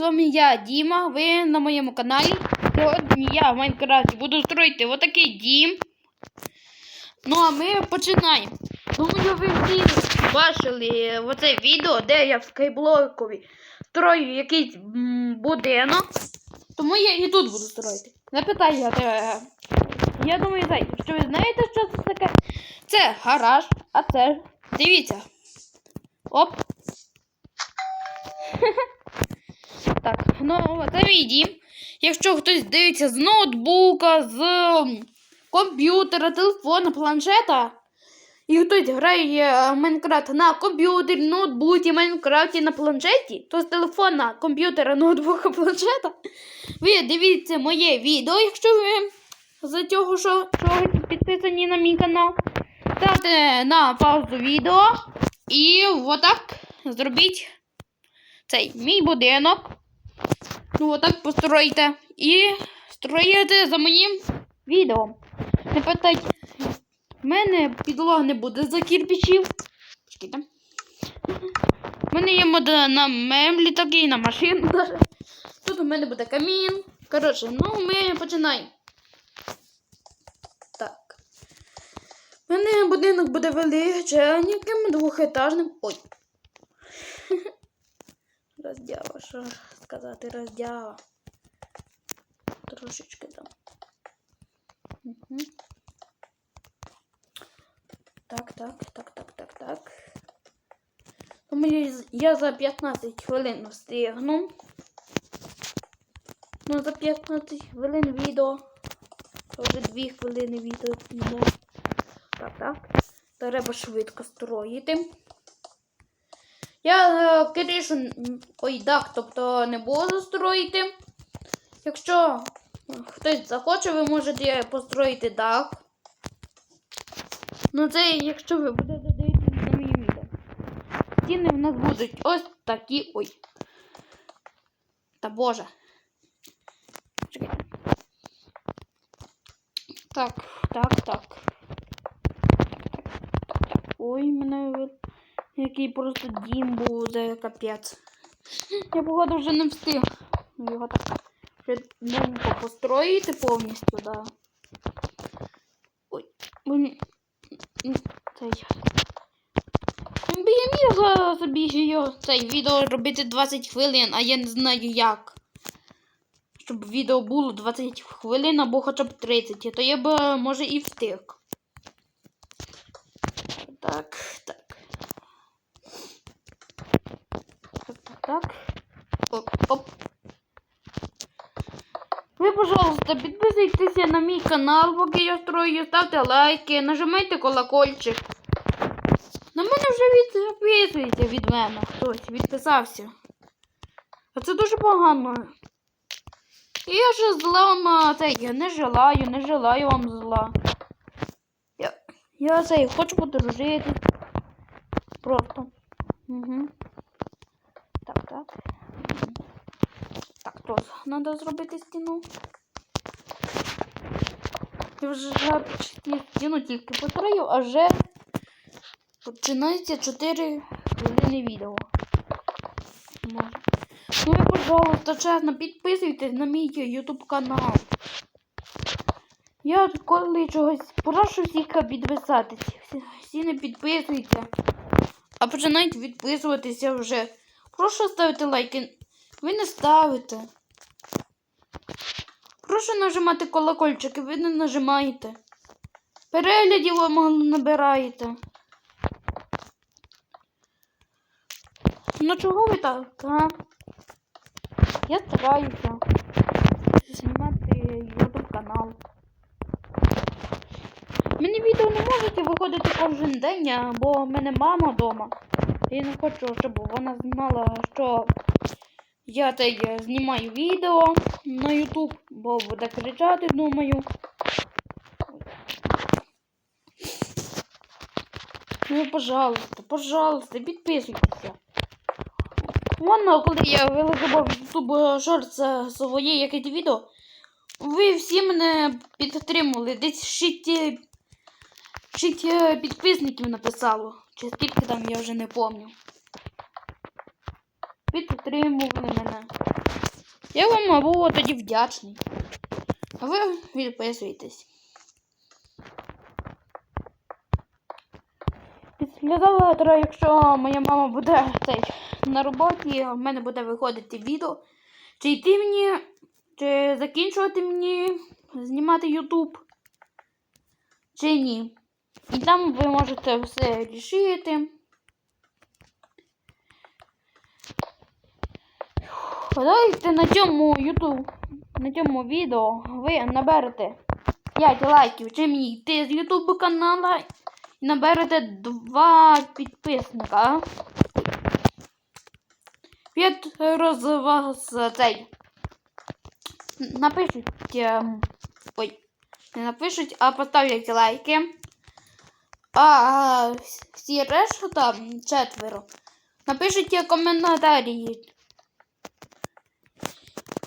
З вами я, Діма. Ви на моєму каналі. Сьогодні я в Майнкрафті буду строїти отакий дім. Ну а ми починаємо. Думаю, ви всі бачили оце відео, де я в скайблокові строю якийсь будинок. Тому я і тут буду строїти. Не питайте. Я думаю, знаєте, що ви знаєте, що це таке? Це гараж, а це. Дивіться. Оп. Так, ну це мій дім. Якщо хтось дивиться з ноутбука, з комп'ютера, телефона, планшета, і хтось грає Майнкрафт на комп'ютері, ноутбуці, Майнкрафті на планшеті, то з телефона, комп'ютера, ноутбука, планшета, ви дивіться моє відео, якщо ви за цього, що, що підписані на мій канал. Ставте на паузу відео і отак зробіть цей мій будинок. Ну, отак постройте. І строїте за моїм відео. Не питайте, в мене підлога не буде за кирпичів. Чекайте. У мене є мода на мемлі такий, на машину. Тут у мене буде камін. Коротше, ну ми починаємо. Так. У мене будинок буде величеньким, двохетажним. Ой. Роздява, що сказати, роздява. Трошечки там. Угу. Так, так, так, так, так, так. Тому я, я за 15 хвилин встигну. Ну, за 15 хвилин відео. Це вже 2 хвилини відео. Так, так. Треба швидко строїти. Я е, ой, дах, тобто не буду строїти. Якщо хтось захоче, ви можете построїти дах. Ну, це якщо ви будете дивитися на мої відео. Стіни в нас будуть ось такі. Ой. Та боже. Чекайте. Так, так, так. Ой, мене який просто дім був за капець. Я походу вже не встиг його так швиденько построїти повністю, да. Ой, блін. Цей. Я міг е, собі цей відео робити 20 хвилин, а я не знаю як. Щоб відео було 20 хвилин або хоча б 30, то я б е, може і встиг. Так, так. Так. Оп, оп. Ви, пожалуйста, підписуйтеся на мій канал, поки я строю, ставте лайки, нажимайте колокольчик. На мене вже відписується від мене хтось, відписався. А це дуже погано. Я ж зла цей, я не желаю, не желаю вам зла. Я, я цей, хочу подружити. Просто. Угу. Так, так. Тут треба зробити стіну. Я вже почти стіну тільки построїв, а вже починається 4 хвилини відео. Ну і, пожалуйста, чесно, підписуйтесь на мій YouTube канал. Я коли чогось прошу всіх підписатись. Всі, не підписуються. А починають відписуватися вже. Прошу ставити лайки. Ви не ставите. Прошу нажимати колокольчики, ви не нажимаєте. Переглядів ви набираєте. Ну чого ви так, а? Я стараюся знімати YouTube канал. Мені відео не можете виходити кожен день, бо в мене мама вдома. Я не хочу, щоб вона знала, що я та знімаю відео на YouTube, бо буде кричати, думаю. Ну, пожалуйста, пожалуйста, підписуйтеся. Воно, коли я виложив в YouTube шорт своє якесь відео, ви всі мене підтримували. Десь шість, шість е, підписників написало. Чи скільки там я вже не пам'ятаю. Підтримували мене. Я вам був тоді вдячний. А ви відписуйтесь. Після завтра, якщо моя мама буде цей, на роботі, в мене буде виходити відео. Чи йти мені, чи закінчувати мені знімати YouTube, чи ні. І там ви можете все рішити. Давайте на цьому YouTube, на цьому відео ви наберете 5 лайків, чи мені йти з YouTube канала і наберете 2 підписника. П'ять роз вас цей. Напишуть. ем, Ой, не напишуть, а поставлять лайки. А всі решта четверо. Напишіть коментарі.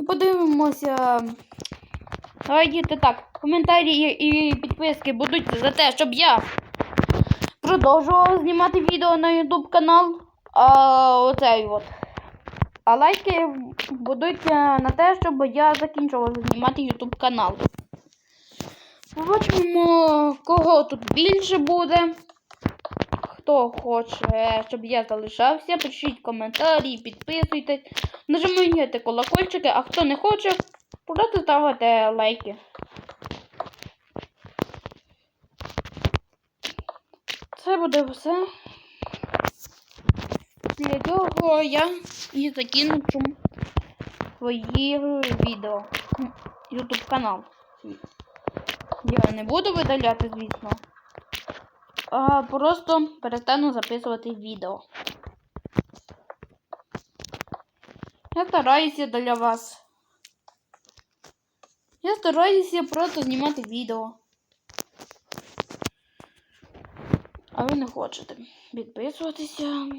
І подивимося. Давайте так. Коментарі і підписки будуть за те, щоб я продовжував знімати відео на YouTube канал. А оцей от. А лайки будуть е, на те, щоб я закінчував знімати YouTube канал. Побачимо, кого тут більше буде. Хто хоче, щоб я залишався, пишіть коментарі, підписуйтесь, нажимайте колокольчики, а хто не хоче, просто ставите лайки. Це буде все. Для цього я і закину свої відео. YouTube канал. Я не буду видаляти, звісно. А просто перестану записувати відео. Я стараюся для вас. Я стараюся просто знімати відео. А ви не хочете підписуватися.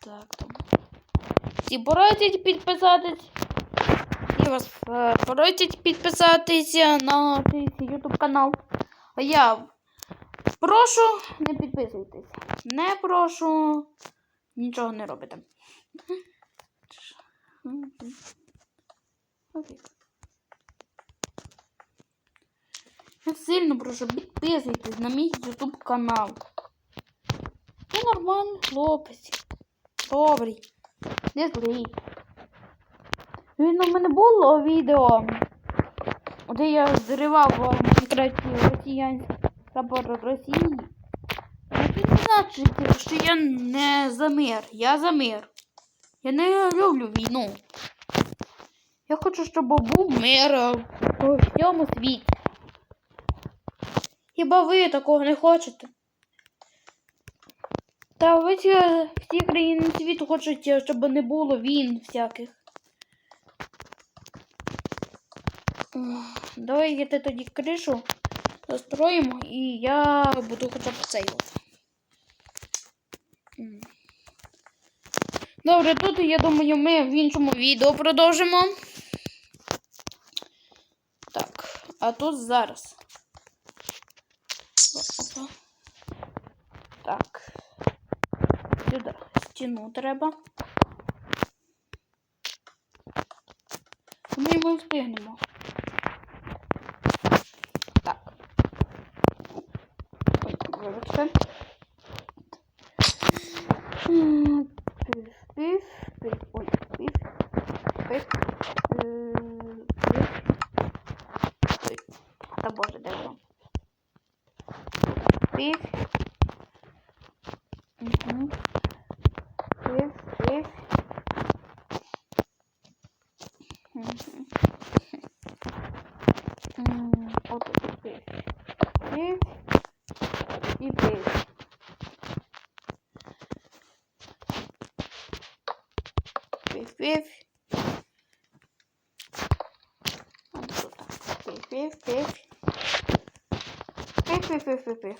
Так, там. Всі просять підписатись. Вас е, просять підписатися на цей YouTube канал. А я прошу, не підписуйтесь. Не прошу. Нічого не робите. Я сильно прошу, підписуйтесь на мій YouTube канал. Я нормальний хлопець. Добрий. Не злий. Він у мене було відео, де я зривав Майнкрафті росіянський прапор Росії. Але Це значить, що я не за мир. Я за мир. Я не люблю війну. Я хочу, щоб був мир е, у всьому світі. Хіба ви такого не хочете? Та ви всі країни світу хочуть, е, щоб не було війн всяких. Давайте тоді кришу застроїмо і я буду хоча б цей. Добре, тут я думаю, ми в іншому відео продовжимо. Так, а тут зараз. Опа. Так. Сюди стіну треба. Ми його встигнемо. Так. Ой, вибачте. М, Пif, пif, пif, ой, пif, пif, е, пif. Ой, Та боже, де воно? Пif. Мгм. Пif, пif. Мгм. М, От тут пif. Пif. І пif. Пиф, пиф, пиф. Пиф, пиф, пиф, пиф, пиф.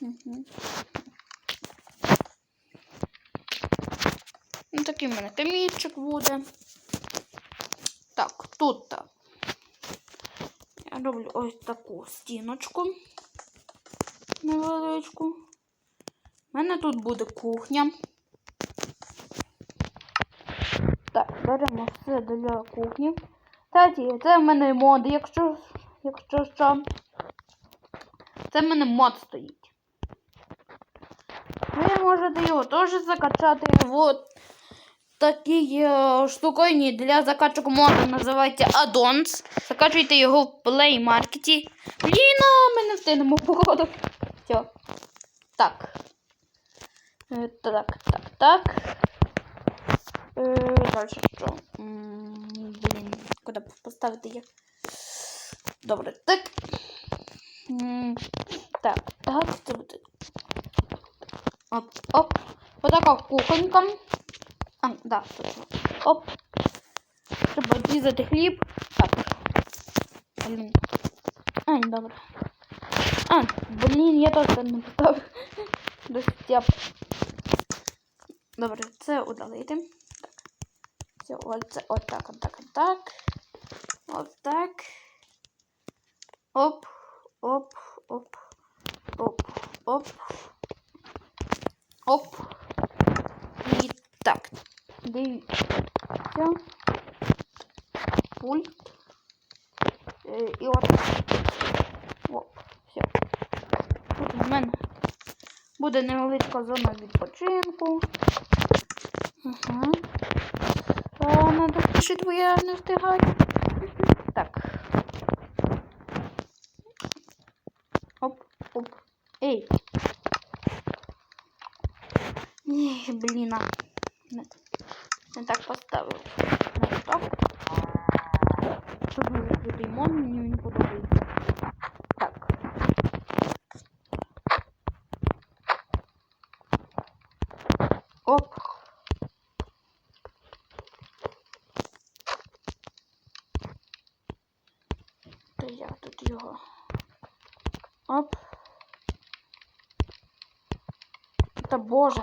Мгм. Ну, такий в мене камінчик буде. Так, тут так. Я роблю ось таку стіночку невеличку. У мене тут буде кухня. Так, беремо все для кухні. Кстати, це в мене мод, якщо, якщо що. Це в мене мод стоїть. Ви можете його теж закачати. Вот такий е, штуковині для закачок моду називається Addons. Закачуйте його в Play Market. Блін, ми не встигнемо походу. Все. Так. Е, Так, так, так. Е, Далі що? Блін, куди поставити їх? Добре, так. Так, так, це буде. Оп, оп. Отака кухонька. А, да, точно. Оп. Треба відрізати хліб. Так. Блін. А, добре. А, блін, я теж не поставив. До степ. Добре, це удалити. Так. Все, ось це отак, отак, отак. Отак. Оп, оп, оп, оп, оп. Оп. І так. Дивіться. Пульт. І от. Оп. Все. Тут в мене буде невеличка зона відпочинку. Ага. А, дуже спішити, не встигає. Так. Оп, оп. Ей. Ні, блін. не так поставив. Не так. Тут дуже крутий мод, мені він подобається. Так. Оп. Та я тут його. Оп. Та боже.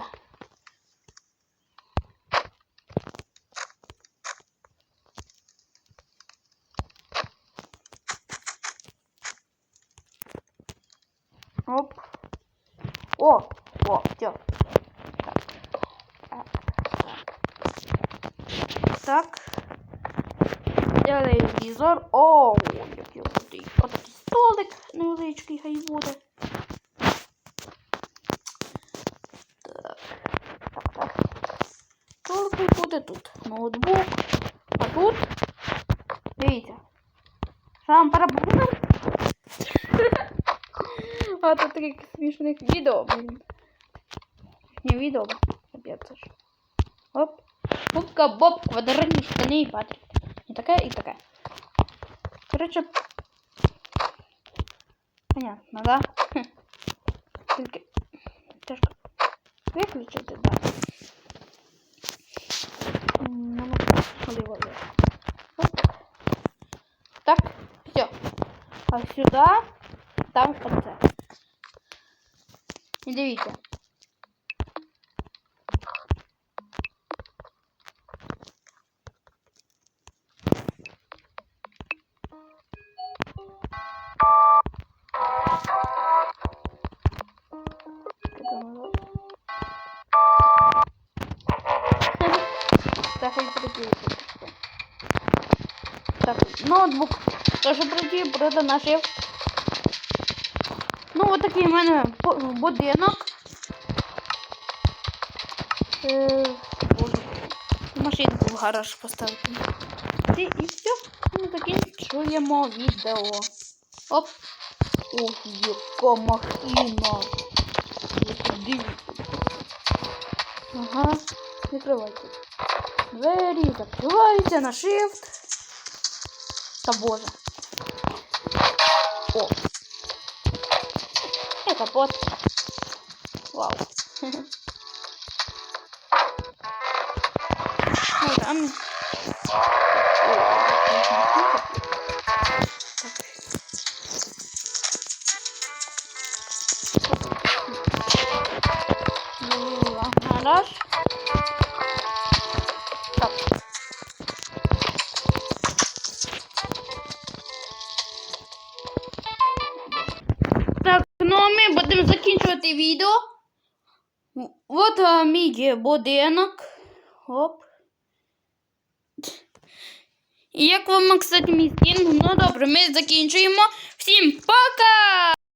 Оп. О, о, все. Так. Так. Телевізор. О, який крутий. Отакий столик невеличкий хай буде. Так. Так, так. Столик хай буде тут. Ноутбук. А тут. Дивіться. Шам парабуна. А тут таких смішних відео, блін. Не відео, капець ж. Оп. Губка Боб, квадратні штани і Патрік. І таке, і таке. Коротше. Понятно, да? Хм. Тільки тяжко виключити, да. М, Ну, можливо, є. Оп. Так, все. А сюди там оце. І дивіться. Так, хай працює. Так, ноутбук теж працює, проти наших. Ну, от такий в мене будинок. Е, машинку в гараж поставити. І, все, ми закінчуємо відео. Оп. Ох, яка махіна. Ага, відкривайте. Двері закриваються на shift. Та боже. І капот. Вау. Ну, там. Це мій будинок. Оп. І як вам, кстати, мій стін? Ну добре, ми закінчуємо. Всім пока!